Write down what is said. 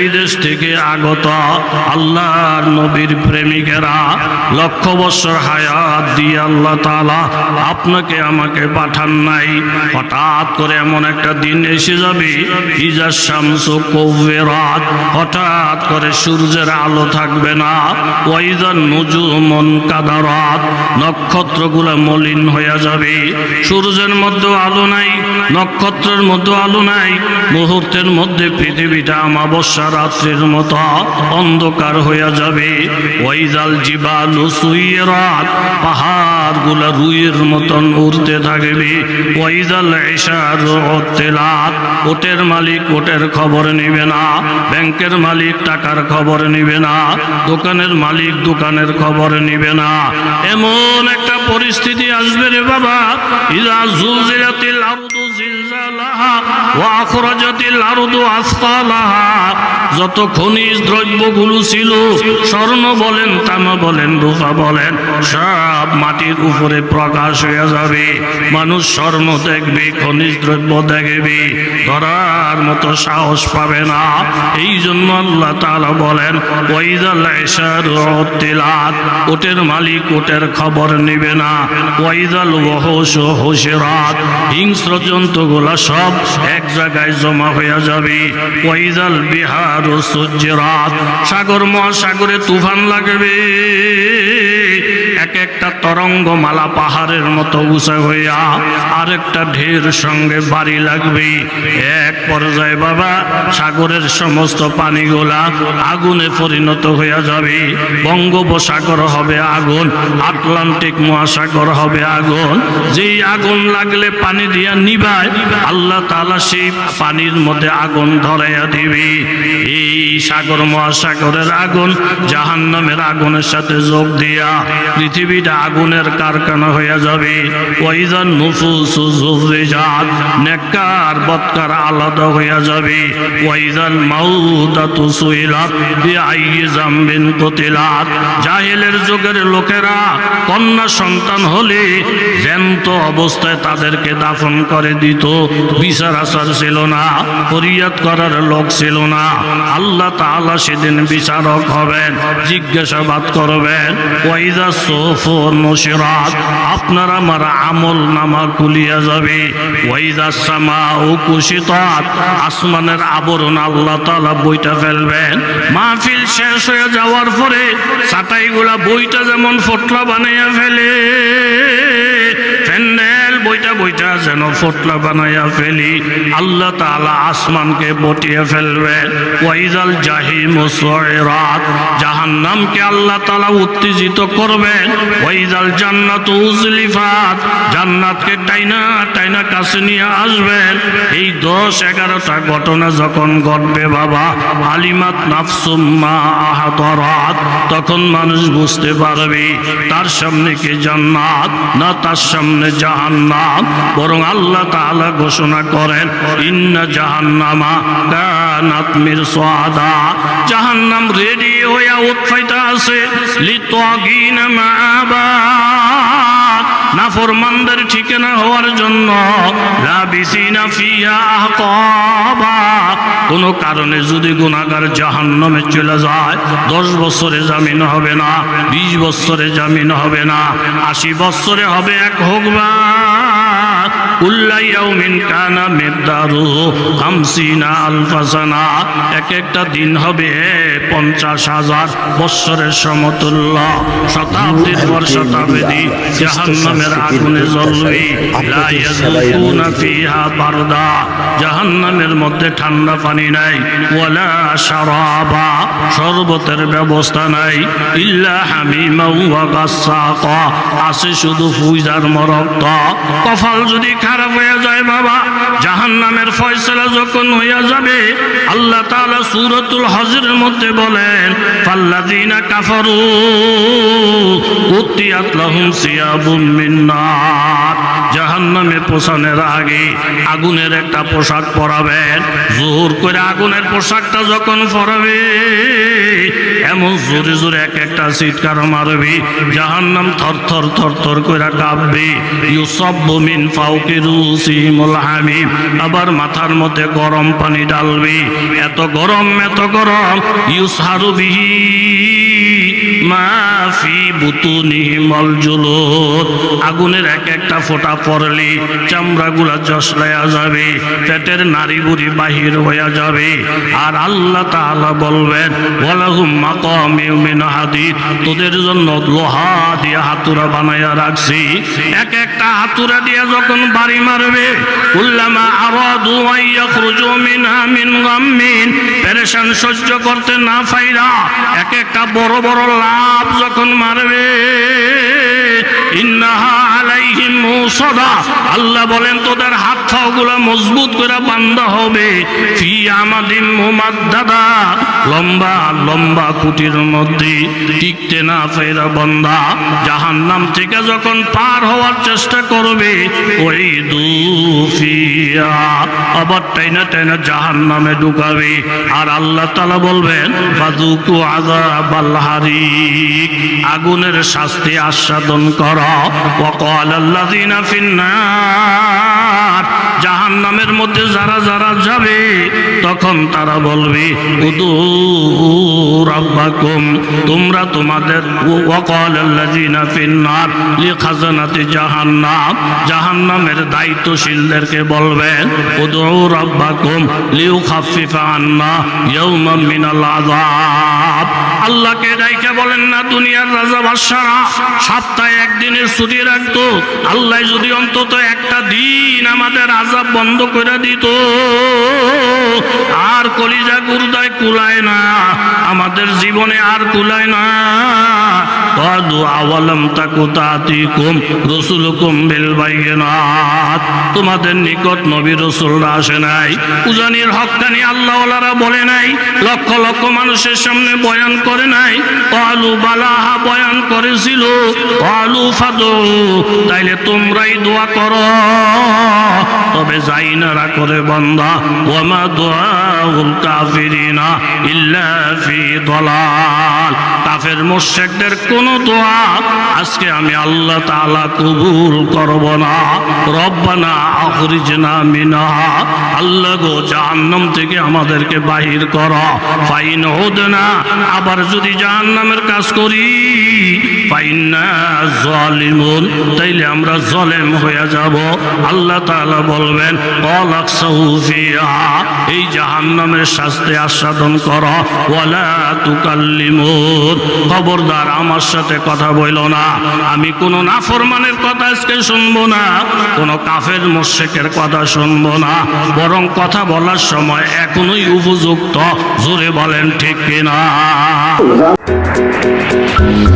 বিদেশ থেকে আগত আল্লাহর নবীর প্রেমিকেরা লক্ষ বছর হায়াত দিয়ে আল্লাহ তাআলা আপনাকে আমাকে পাঠান নাই। হঠাৎ করে এমন একটা দিন এসে যাবে ইজার শামসু কৌবেরাত হঠাৎ করে সূর্যের আলো থাকবে না ওয়াইজার নজুমন কাদারাত। নক্ষত্রগুলো মলিন হয়ে যাবে, সূর্যের মধ্যে আলো নাই, নক্ষত্রের মধ্যে আলো নাই, মুহূর্তের মধ্যে পৃথিবীটা অমাবস্যা রাত্রির মতো অন্ধকার হয়ে যাবে। ওয়াইজাল জিবালু সুইরাত পাহাড়গুলো রুইয়ের মতন উড়তে থাকবে। ওয়াইজাল এশার তেলাত ওটের মালিক ওটের খবর নেবে না, ব্যাংকের মালিক টাকার খবর নেবে না, দোকানের মালিক দোকানের খবর নেবে না। এমন একটা পরিস্থিতি আসবে রে বাবা। ইজা জুলজিলাতিল আরদু জিলজালাহা যত খনিজ দ্রব্যগুলো ছিল, স্বর্ণ বলেন, তামা বলেন, রূপা বলেন, সব মাটির উপরে প্রকাশ হয়ে যাবে। মানুষ স্বর্ণ দেখবে, খনিজ দ্রব্য দেখবে। ধরার মতো সাহস পাবে না। এই জন্য আল্লাহ তাআলা বলেন তিলাত ওটের মালিক ওটের খবর নেবে না। ওয়াইদাল ওহস হোসেরাত হিংস্র জন্তুগুলা সব এক জায়গায় জমা হয়ে যাবে। ওয়াইজাল বিহার ও সূর্যরাত সাগর মহাসাগরে তুফান লাগবে। এক একটা তরঙ্গ মালা পাহাড়ের মতো উঁচা হইয়া আরেকটা ঢের সঙ্গে বাড়ি লাগবে। এক পর্যায়ে বাবা, সাগরের সমস্ত পানিগুলা আগুনে পরিণত হইয়া যাবে। বঙ্গোপসাগর হবে আগুন, আটলান্টিক মহাসাগর হবে আগুন। যেই আগুন লাগলে পানি দিয়া নিবায়, আল্লাহ তাআলা সেই পানির মধ্যে আগুন ধরাইয়া দিবে। এই সাগর মহাসাগরের আগুন জাহান্নামের আগুনের সাথে যোগ দিয়া পৃথিবীটা আগুনের কারখানা হইয়া যাবে। ওইজান নুফুস জুফরিজাত নেককার বৎকার আলাদা হইয়া যাবে। ওইজান মাউদাতু সুইলাত, বিআইয়ি জামবিন কুতিলাত। জাহিলের যুগের লোকেরা কন্যা সন্তান হলে জ্যান্ত অবস্থায় তাদেরকে দাফন করে দিত। বিচার আচার ছিল না, ফরিয়াদ করার লোক ছিল না। আল্লাহ তাআলা সেদিন বিচারক হবেন, জিজ্ঞাসাবাদ করবেন। সোফর নসিরাত আপনার আমার আমল নামা খুলিয়া যাবে। ওয়াইদা সামা ও কুশিতাত, আসমানের আবরণ আল্লাহ তালা বইটা ফেলবেন। মাহফিল শেষ হয়ে যাওয়ার পরে চাটাইগুলা বইটা যেমন ফটলা বানাইয়া ফেলে। বইটা যেন ফোটলা বানাইয়া ফেলি, আল্লাহ তাআলা আসমানকে বটিয়ে ফেলবেন ওয়াইজাল জাহিম সুয়রাত জাহান্নামকে আল্লাহ তালা উত্তেজিত করবেন ওয়াইজাল জান্নাত উজলিফাত, জান্নাতকে টাইনা টাইনা কাছে নিয়ে আসবেন এই দশ এগারোটা ঘটনা যখন ঘটবে বাবা, আলিমাত নাফসুম্মা আহাদরাত তখন মানুষ বুঝতে পারবে, তার সামনে কি জান্নাত, না তার সামনে জাহান্নাম। বরং আল্লাহ তাআলা ঘোষণা করেন, ইন্না জাহান্নামা কানাত মিরসাদা। জাহান্নাম রেডি হইয়া উৎফাইতা আছে লিতাগিনা মাআবা। নাফরমানদের ঠিকানা হওয়ার জন্য কোনো কারণে যদি গুনাহগার জাহান্নামে চলে যায়, দশ বছরে জামিন হবে না, বিশ বছরে জামিন হবে না, আশি বছরে হবে এক হোকবা এক একটা দিন হবে পঞ্চাশ হাজার বৎসরের সমতুল্য শতাব্দীর জাহান্নামের আগুনে জাহান্নামের মধ্যে ঠান্ডা পানি নাই শরবতের ব্যবস্থা নাই, ইল্লা হামিমা আছে শুধু ফুইজার মরক্ত কপাল যদি খারাপ হয়ে যায় বাবা, জাহান্নামের ফয়সালা যখন হইয়া যাবে, আল্লাহ তাআলা সূরাতুল হজরের মধ্যে বলেন, ফাল্লাযিনা কাফারু আগে আগুনের একটা পোশাক পরাবেন। জোর করে আগুনের পোশাকটা যখন পরাবে, এমন জোরে জোরে এক একটা চিৎকার মারবে। জাহান্নাম থর থর থর থর করে কাঁপবে। ইউসব্বু মিন ফাউকি ফিরুসিমুল হামিম আবার মাথার মধ্যে গরম পানি ডালবি এত গরম এত গরম ইউসারু বিহি। মাফি বুতুনিহিমল জুলুদ আগুনের এক একটা ফোঁটা পড়লে চামড়াগুলা জসলায়া যাবে, পেটের নারী বুড়ি বাহির যাবে। আর আল্লাহ বলবেন তোদের জন্য লোহা দিয়ে হাতুরা বানায়া রাখছি। এক একটা হাতুরা দিয়ে যখন বাড়ি মারবে, কুল্লামা সহ্য করতে না পাইরা এক একটা বড় বড় লাভ যখন মারবে ইন্নাহা আলাইহিম মুসাদা আল্লাহ বলেন, তোদের হাত পাগুলো মজবুত করে বান্ধা হবে। ফি আমাদিন মুমাদ্দাদা। লম্বা লম্বা কুটির মধ্যে টিকতে না ফেরা বন্দা জাহান্নাম থেকে যখন পার হওয়ার চেষ্টা করবে, ওই দুফিয়া আবার টাইনা টাইনা জাহান্নামে ঢুকাবে। আর আল্লাহ তালা বলবেন বাজুকু আজাব আল্লাহারিক আগুনের শাস্তি আস্বাদন কর। ওয়াকাল আল্লাযিনা ফিন্নার। জাহান্নামের মধ্যে যারা যারা যাবে, তখন তারা বলবে তোমরা তোমাদের জাহান্নামের দায়িত্বশীলদেরকে বলবেন উদু রাব্বাকুম লিউখাফিফা আন্না মিনাল আল্লাহকে ডাইকে বলেন না, দুনিয়ার রাজা বাদশারা সপ্তাহে একদিনের ছুটি রাখতো। আল্লাহ যদি অন্তত একটা দিন আমাদের আজাব বন্ধ করে দিত। আর কলিজা গুরুদায় কুলায় না, আমাদের জীবনে আর কুলায় না। তোমাদের নিকট নবী রসুলরা আসে নাই। উজানির হক্কানি আল্লাহওয়ালারা বলে নাই। লক্ষ লক্ষ মানুষের সামনে বয়ান করে নাই। কালু বালাহা বয়ান করেছিল। কালু ফাদু, তাইলে তোমরাই দোয়া করো। তবে যাইনারা করে বন্ধা ওয়ামা দোয়াউল কাফিরিনা ইল্লা ফি দলাল। কাফের মুশরিকদের কোন দোয়া আজকে আমি আল্লাহ তাআলা কবুল করব না। রব্বানা আখরিজনা মিনহা। আল্লাহ গো জাহান্নাম থেকে আমাদেরকে বাহির করো। ফাইন হুদনা আবার যদি জাহান্নামের কাজ করি জালিমুন, তাইলে আমরা জলেম হয়ে যাব। আল্লাহ তাআলা বলবেন, অলাকসাহু ফিহা এই জাহান্নামের শাস্তি আস্বাদন করো। ওয়ালা খবরদার, আমার সাথে কথা বইল না। আমি কোনো নাফরমানের কথা আজকে শুনব না, কোনো কাফের মোশেকের কথা শুনব না। বরং কথা বলার সময় এখনোই উপযুক্ত। জোরে বলেন, ঠিক কিনা? Thank